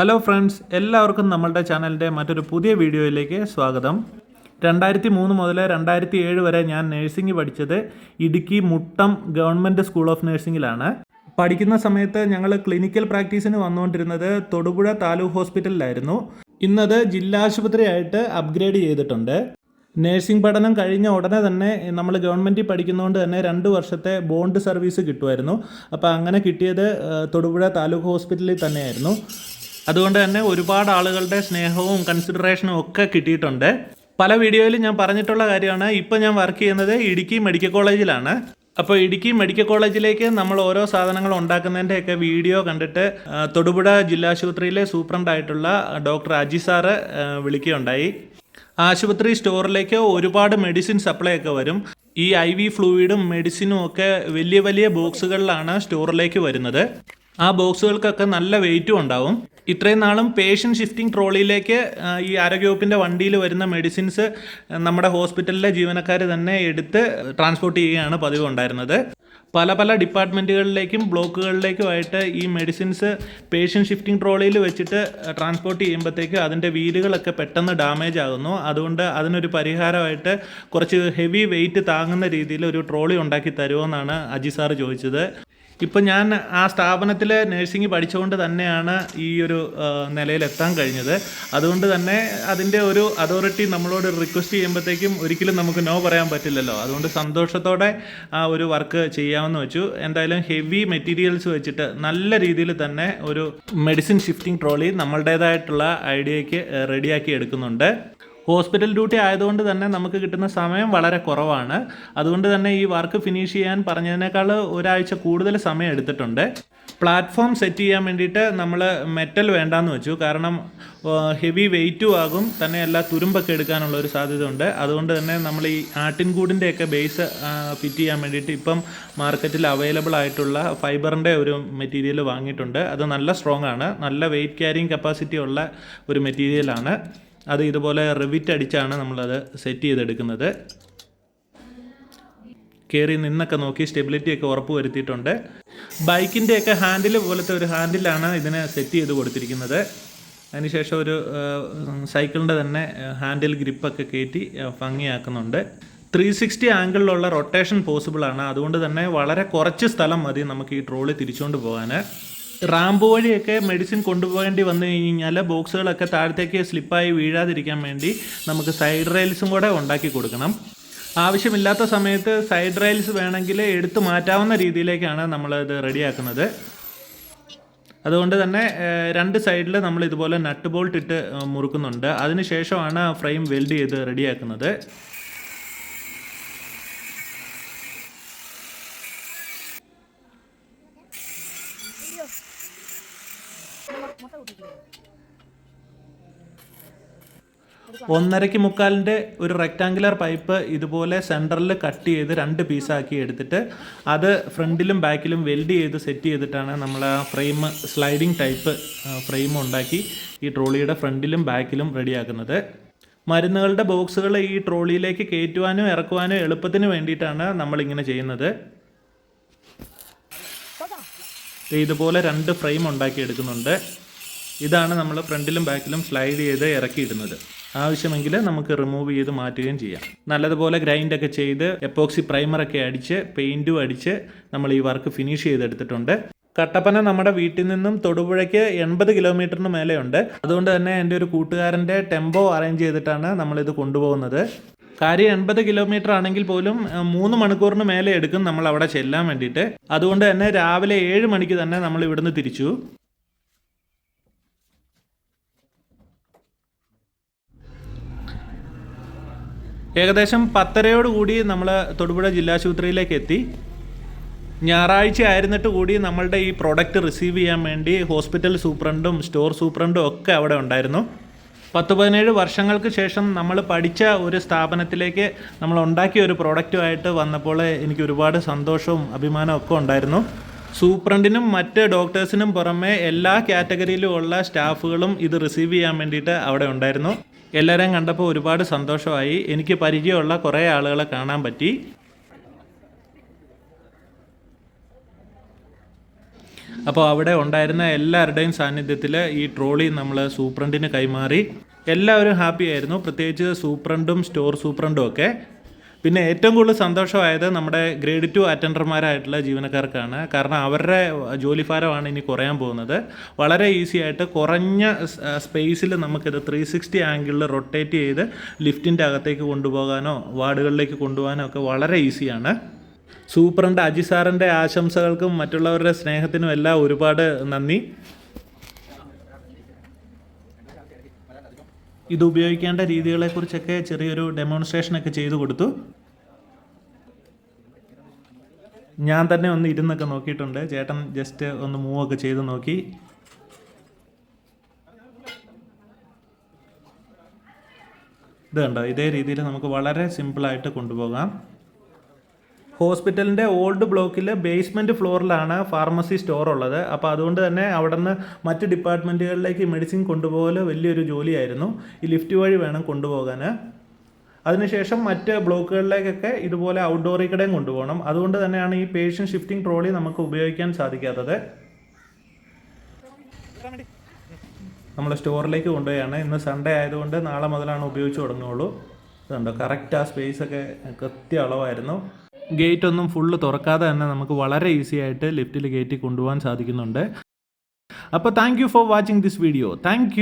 Hello friends എല്ലാവർക്കും നമ്മളുടെ ചാനലിന്റെ മറ്റൊരു പുതിയ വീഡിയോയിലേക്ക് സ്വാഗതം. രണ്ടായിരത്തി മൂന്ന് മുതൽ രണ്ടായിരത്തി ഏഴ് വരെ ഞാൻ നഴ്സിംഗ് പഠിച്ചത് Idukki Muttom government school of നഴ്സിംഗിലാണ്. പഠിക്കുന്ന സമയത്ത് ഞങ്ങൾ ക്ലിനിക്കൽ പ്രാക്ടീസിന് വന്നുകൊണ്ടിരുന്നത് തൊടുപുഴ താലൂക്ക് ഹോസ്പിറ്റലിലായിരുന്നു. ഇന്നത് ജില്ലാ ആശുപത്രിയായിട്ട് അപ്ഗ്രേഡ് ചെയ്തിട്ടുണ്ട്. നഴ്സിംഗ് പഠനം കഴിഞ്ഞ ഉടനെ തന്നെ നമ്മൾ ഗവൺമെന്റിൽ പഠിക്കുന്നതുകൊണ്ട് തന്നെ രണ്ട് വർഷത്തെ ബോണ്ട് സർവീസ് കിട്ടുമായിരുന്നു. അപ്പോൾ അങ്ങനെ കിട്ടിയത് തൊടുപുഴ താലൂക്ക് ഹോസ്പിറ്റലിൽ തന്നെയായിരുന്നു. അതുകൊണ്ട് തന്നെ ഒരുപാട് ആളുകളുടെ സ്നേഹവും കൺസിഡറേഷനും ഒക്കെ കിട്ടിയിട്ടുണ്ട്. പല വീഡിയോയിലും ഞാൻ പറഞ്ഞിട്ടുള്ള കാര്യമാണ്. ഇപ്പോൾ ഞാൻ വർക്ക് ചെയ്യുന്നത് ഇടുക്കി മെഡിക്കൽ കോളേജിലാണ് അപ്പോൾ ഇടുക്കി മെഡിക്കൽ കോളേജിലേക്ക് നമ്മൾ ഓരോ സാധനങ്ങൾ ഉണ്ടാക്കുന്നതിന്റെയൊക്കെ വീഡിയോ കണ്ടിട്ട് തൊടുപുഴ ജില്ലാശുപത്രിയിലെ സൂപ്രണ്ടായിട്ടുള്ള ഡോക്ടർ അജി സാറ് വിളിക്കുകയുണ്ടായി. ആശുപത്രി സ്റ്റോറിലേക്ക് ഒരുപാട് മെഡിസിൻ സപ്ലൈ ഒക്കെ വരും. ഈ ഐ വി ഫ്ലൂയിഡും മെഡിസിനും ഒക്കെ വലിയ വലിയ ബോക്സുകളിലാണ് സ്റ്റോറിലേക്ക് വരുന്നത്. ആ ബോക്സുകൾക്കൊക്കെ നല്ല വെയിറ്റും ഉണ്ടാവും. ഇത്രയും നാളും പേഷ്യൻ ഷിഫ്റ്റിംഗ് ട്രോളിയിലേക്ക് ഈ ആരോഗ്യവകുപ്പിന്റെ വണ്ടിയിൽ വരുന്ന മെഡിസിൻസ് നമ്മുടെ ഹോസ്പിറ്റലിലെ ജീവനക്കാർ തന്നെ എടുത്ത് ട്രാൻസ്പോർട്ട് ചെയ്യുകയാണ് പതിവ് ഉണ്ടായിരുന്നത്. പല പല ഡിപ്പാർട്ട്മെന്റുകളിലേക്കും ബ്ലോക്കുകളിലേക്കുമായിട്ട് ഈ മെഡിസിൻസ് പേഷ്യൻ ഷിഫ്റ്റിംഗ് ട്രോളിയിൽ വെച്ചിട്ട് ട്രാൻസ്പോർട്ട് ചെയ്യുമ്പോഴത്തേക്ക് അതിന്റെ വീലുകളൊക്കെ പെട്ടെന്ന് ഡാമേജ് ആകുന്നു. അതുകൊണ്ട് അതിനൊരു പരിഹാരമായിട്ട് കുറച്ച് ഹെവി വെയിറ്റ് താങ്ങുന്ന രീതിയിൽ ഒരു ട്രോളി ഉണ്ടാക്കി തരുമോ എന്നാണ് അജി സാറ് ചോദിച്ചത്. ഇപ്പം ഞാൻ ആ സ്ഥാപനത്തിൽ നഴ്സിംഗ് പഠിച്ചുകൊണ്ട് തന്നെയാണ് ഈ ഒരു നിലയിലെത്താൻ കഴിഞ്ഞത്. അതുകൊണ്ട് തന്നെ അതിന്റെ ഒരു അതോറിറ്റി നമ്മളോട് റിക്വസ്റ്റ് ചെയ്യുമ്പോഴത്തേക്കും ഒരിക്കലും നമുക്ക് നോ പറയാൻ പറ്റില്ലല്ലോ. അതുകൊണ്ട് സന്തോഷത്തോടെ ആ ഒരു വർക്ക് ചെയ്യാമെന്ന് വെച്ചു. എന്തായാലും ഹെവി മെറ്റീരിയൽസ് വെച്ചിട്ട് നല്ല രീതിയിൽ തന്നെ ഒരു മെഡിസിൻ ഷിഫ്റ്റിംഗ് ട്രോളി നമ്മളുടേതായിട്ടുള്ള ഐഡിയയ്ക്ക് റെഡിയാക്കി എടുക്കുന്നുണ്ട്. ഹോസ്പിറ്റൽ ഡ്യൂട്ടി ആയതുകൊണ്ട് തന്നെ നമുക്ക് കിട്ടുന്ന സമയം വളരെ കുറവാണ്. അതുകൊണ്ട് തന്നെ ഈ വർക്ക് ഫിനിഷ് ചെയ്യാൻ പറഞ്ഞതിനേക്കാൾ ഒരാഴ്ച കൂടുതൽ സമയം എടുത്തിട്ടുണ്ട്. പ്ലാറ്റ്ഫോം സെറ്റ് ചെയ്യാൻ വേണ്ടിയിട്ട് നമ്മൾ മെറ്റൽ വേണ്ടാന്ന് വെച്ചു. കാരണം ഹെവി വെയിറ്റും ആകും. തന്നെ എല്ലാ തുരുമ്പൊക്കെ എടുക്കാനുള്ള ഒരു സാധ്യത ഉണ്ട് അതുകൊണ്ട് തന്നെ നമ്മൾ ഈ ആട്ടിൻകൂടിന്റെയൊക്കെ ബേസ് ഫിറ്റ് ചെയ്യാൻ വേണ്ടിയിട്ട് ഇപ്പം മാർക്കറ്റിൽ അവൈലബിൾ ആയിട്ടുള്ള ഫൈബറിന്റെ ഒരു മെറ്റീരിയൽ വാങ്ങിയിട്ടുണ്ട്. അത് നല്ല സ്ട്രോങ് ആണ് നല്ല വെയിറ്റ് ക്യാരിങ് കപ്പാസിറ്റി ഉള്ള ഒരു മെറ്റീരിയലാണ്. അത് ഇതുപോലെ റിവിറ്റ് അടിച്ചാണ് നമ്മളത് സെറ്റ് ചെയ്തെടുക്കുന്നത്. കയറി നിന്നൊക്കെ നോക്കി സ്റ്റെബിലിറ്റി ഒക്കെ ഉറപ്പ് വരുത്തിയിട്ടുണ്ട്. ബൈക്കിന്റെയൊക്കെ ഹാൻഡിൽ പോലത്തെ ഒരു ഹാൻഡിലാണ് ഇതിനെ സെറ്റ് ചെയ്ത് കൊടുത്തിരിക്കുന്നത്. അതിനുശേഷം ഒരു സൈക്കിളിന്റെ തന്നെ ഹാൻഡിൽ ഗ്രിപ്പൊക്കെ കയറ്റി ഭംഗിയാക്കുന്നുണ്ട്. ത്രീ സിക്സ്റ്റി ആംഗിളിലുള്ള റൊട്ടേഷൻ പോസിബിളാണ് അതുകൊണ്ട് തന്നെ വളരെ കുറച്ച് സ്ഥലം മതി നമുക്ക് ഈ ട്രോളി തിരിച്ചുകൊണ്ട് പോകാൻ റാമ്പ് വഴിയൊക്കെ മെഡിസിൻ കൊണ്ടുപോകേണ്ടി വന്നു കഴിഞ്ഞാൽ ബോക്സുകളൊക്കെ താഴത്തേക്ക് സ്ലിപ്പായി വീഴാതിരിക്കാൻ വേണ്ടി നമുക്ക് സൈഡ് റെയിൽസും കൂടെ ഉണ്ടാക്കി കൊടുക്കണം. ആവശ്യമില്ലാത്ത സമയത്ത് സൈഡ് റെയിൽസ് വേണമെങ്കിൽ എടുത്തു മാറ്റാവുന്ന രീതിയിലേക്കാണ് നമ്മളത് റെഡിയാക്കുന്നത്. അതുകൊണ്ട് തന്നെ രണ്ട് സൈഡിൽ നമ്മൾ ഇതുപോലെ നട്ട് ബോൾട്ട് ഇട്ട് മുറുക്കുന്നുണ്ട്. അതിനുശേഷമാണ് ഫ്രെയിം വെൽഡ് ചെയ്ത് റെഡിയാക്കുന്നത്. ഒന്നരയ്ക്ക് മുക്കാലിന്റെ ഒരു റെക്റ്റാങ്കുലർ പൈപ്പ് ഇതുപോലെ സെന്ററിൽ കട്ട് ചെയ്ത് രണ്ട് പീസാക്കി എടുത്തിട്ട് അത് ഫ്രണ്ടിലും ബാക്കിലും വെൽഡ് ചെയ്ത് സെറ്റ് ചെയ്തിട്ടാണ് നമ്മൾ ആ ഫ്രെയിം സ്ലൈഡിങ് ടൈപ്പ് ഫ്രെയിം ഉണ്ടാക്കി ഈ ട്രോളിയുടെ ഫ്രണ്ടിലും ബാക്കിലും റെഡിയാക്കുന്നത് മരുന്നുകളുടെ ബോക്സുകൾ ഈ ട്രോളിയിലേക്ക് കയറ്റുവാനും ഇറക്കുവാനും എളുപ്പത്തിന് വേണ്ടിയിട്ടാണ് നമ്മളിങ്ങനെ ചെയ്യുന്നത്. ഇതുപോലെ രണ്ട് ഫ്രെയിം ഉണ്ടാക്കി എടുക്കുന്നുണ്ട്. ഇതാണ് നമ്മൾ ഫ്രണ്ടിലും ബാക്കിലും സ്ലൈഡ് ചെയ്ത് ഇറക്കിയിടുന്നത്. ആവശ്യമെങ്കിൽ നമുക്ക് റിമൂവ് ചെയ്ത് മാറ്റുകയും ചെയ്യാം. നല്ലതുപോലെ ഗ്രൈൻഡ് ഒക്കെ ചെയ്ത് എപ്പോക്സി പ്രൈമറൊക്കെ അടിച്ച് പെയിന്റും അടിച്ച് നമ്മൾ ഈ വർക്ക് ഫിനിഷ് ചെയ്തെടുത്തിട്ടുണ്ട്. കട്ടപ്പന നമ്മുടെ വീട്ടിൽ നിന്നും തൊടുപുഴയ്ക്ക് എൺപത് കിലോമീറ്ററിന് മേലെയുണ്ട്. അതുകൊണ്ട് തന്നെ എന്റെ ഒരു കൂട്ടുകാരന്റെ ടെമ്പോ അറേഞ്ച് ചെയ്തിട്ടാണ് നമ്മളിത് കൊണ്ടുപോകുന്നത്. കാര്യം എൺപത് കിലോമീറ്റർ ആണെങ്കിൽ പോലും മൂന്ന് മണിക്കൂറിന് മേലെ എടുക്കും നമ്മൾ അവിടെ ചെല്ലാൻ വേണ്ടിയിട്ട്. അതുകൊണ്ട് തന്നെ രാവിലെ ഏഴ് മണിക്ക് തന്നെ നമ്മൾ ഇവിടുന്ന് തിരിച്ചു. ഏകദേശം പത്തരയോട് കൂടി നമ്മൾ തൊടുപുഴ ജില്ലാശുപത്രിയിലേക്ക് എത്തി. ഞായറാഴ്ച ആയിരുന്നിട്ട് കൂടി നമ്മളുടെ ഈ പ്രോഡക്റ്റ് റിസീവ് ചെയ്യാൻ വേണ്ടി ഹോസ്പിറ്റൽ സൂപ്രണ്ടും സ്റ്റോർ സൂപ്രണ്ടും ഒക്കെ അവിടെ ഉണ്ടായിരുന്നു. പത്ത് പതിനേഴ് വർഷങ്ങൾക്ക് ശേഷം നമ്മൾ പഠിച്ച ഒരു സ്ഥാപനത്തിലേക്ക് നമ്മൾ ഉണ്ടാക്കിയ ഒരു പ്രോഡക്റ്റുമായിട്ട് വന്നപ്പോൾ എനിക്ക് ഒരുപാട് സന്തോഷവും അഭിമാനവും ഒക്കെ ഉണ്ടായിരുന്നു. സൂപ്രണ്ടിനും മറ്റ് ഡോക്ടേഴ്സിനും പുറമെ എല്ലാ കാറ്റഗറിയിലും ഉള്ള സ്റ്റാഫുകളും ഇത് റിസീവ് ചെയ്യാൻ വേണ്ടിയിട്ട് അവിടെ ഉണ്ടായിരുന്നു. എല്ലാവരെയും കണ്ടപ്പോൾ ഒരുപാട് സന്തോഷമായി. എനിക്ക് പരിചയമുള്ള കുറേ ആളുകളെ കാണാൻ പറ്റി. അപ്പോൾ അവിടെ ഉണ്ടായിരുന്ന എല്ലാവരുടെയും സാന്നിധ്യത്തിൽ ഈ ട്രോളി നമ്മൾ സൂപ്രണ്ടിന് കൈമാറി. എല്ലാവരും ഹാപ്പി ആയിരുന്നു. പ്രത്യേകിച്ച് സൂപ്രണ്ടും സ്റ്റോർ സൂപ്രണ്ടും ഒക്കെ. പിന്നെ ഏറ്റവും കൂടുതൽ സന്തോഷമായത് നമ്മുടെ ഗ്രേഡ് ടു അറ്റൻഡർമാരായിട്ടുള്ള ജീവനക്കാർക്കാണ്. കാരണം അവരുടെ ജോലിഭാരമാണ് ഇനി കുറയാൻ പോകുന്നത്. വളരെ ഈസി ആയിട്ട് കുറഞ്ഞ സ്പേസിൽ നമുക്കിത് ത്രീ സിക്സ്റ്റി ആംഗിളിൽ റൊട്ടേറ്റ് ചെയ്ത് ലിഫ്റ്റിന്റെ അകത്തേക്ക് കൊണ്ടുപോകാനോ വാർഡുകളിലേക്ക് കൊണ്ടുപോകാനോ ഒക്കെ വളരെ ഈസിയാണ് സൂപ്രണ്ട് അജി സാറിന്റെ ആശംസകൾക്കും മറ്റുള്ളവരുടെ സ്നേഹത്തിനും എല്ലാം ഒരുപാട് നന്ദി. ഇത് ഉപയോഗിക്കേണ്ട രീതികളെക്കുറിച്ചൊക്കെ ചെറിയൊരു ഡെമോൺസ്ട്രേഷനൊക്കെ ചെയ്തു കൊടുത്തു. ഞാൻ തന്നെ ഒന്ന് ഇരുന്നൊക്കെ നോക്കിയിട്ടുണ്ട്. ചേട്ടൻ ജസ്റ്റ് ഒന്ന് മൂവ് ഒക്കെ ചെയ്ത് നോക്കി. ഇത് കണ്ടോ? ഇതേ രീതിയിൽ നമുക്ക് വളരെ സിമ്പിളായിട്ട് കൊണ്ടുപോകാം. ഹോസ്പിറ്റലിന്റെ ഓൾഡ് ബ്ലോക്കിൽ ബേസ്മെന്റ് ഫ്ലോറിലാണ് ഫാർമസി സ്റ്റോർ ഉള്ളത്. അപ്പോൾ അതുകൊണ്ട് തന്നെ അവിടെ നിന്ന് മറ്റ് ഡിപ്പാർട്ട്മെന്റുകളിലേക്ക് മെഡിസിൻ കൊണ്ടുപോകൽ വലിയൊരു ജോലിയായിരുന്നു. ഈ ലിഫ്റ്റ് വഴി വേണം കൊണ്ടുപോകാൻ അതിനുശേഷം മറ്റ് ബ്ലോക്കുകളിലേക്കൊക്കെ ഇതുപോലെ ഔട്ട്ഡോറിൽ കടയും കൊണ്ടുപോകണം. അതുകൊണ്ട് തന്നെയാണ് ഈ പേഷ്യൻ ഷിഫ്റ്റിംഗ് ട്രോളി നമുക്ക് ഉപയോഗിക്കാൻ സാധിക്കാത്തത്. നമ്മൾ സ്റ്റോറിലേക്ക് കൊണ്ടുപോയാണ്. ഇന്ന് സൺഡേ ആയതുകൊണ്ട് നാളെ മുതലാണ് ഉപയോഗിച്ച് തുടങ്ങുകയുള്ളൂ. ഇതുണ്ടോ? കറക്റ്റ് ആ സ്പേസ് ഒക്കെ കൃത്യ അളവായിരുന്നു. ഗേറ്റ് ഒന്നും ഫുള്ള് തുറക്കാതെ തന്നെ നമുക്ക് വളരെ ഈസി ആയിട്ട് ലിഫ്റ്റിൽ കയറ്റി കൊണ്ടുപോകാൻ സാധിക്കുന്നുണ്ട്. അപ്പോൾ thank you for watching this video thank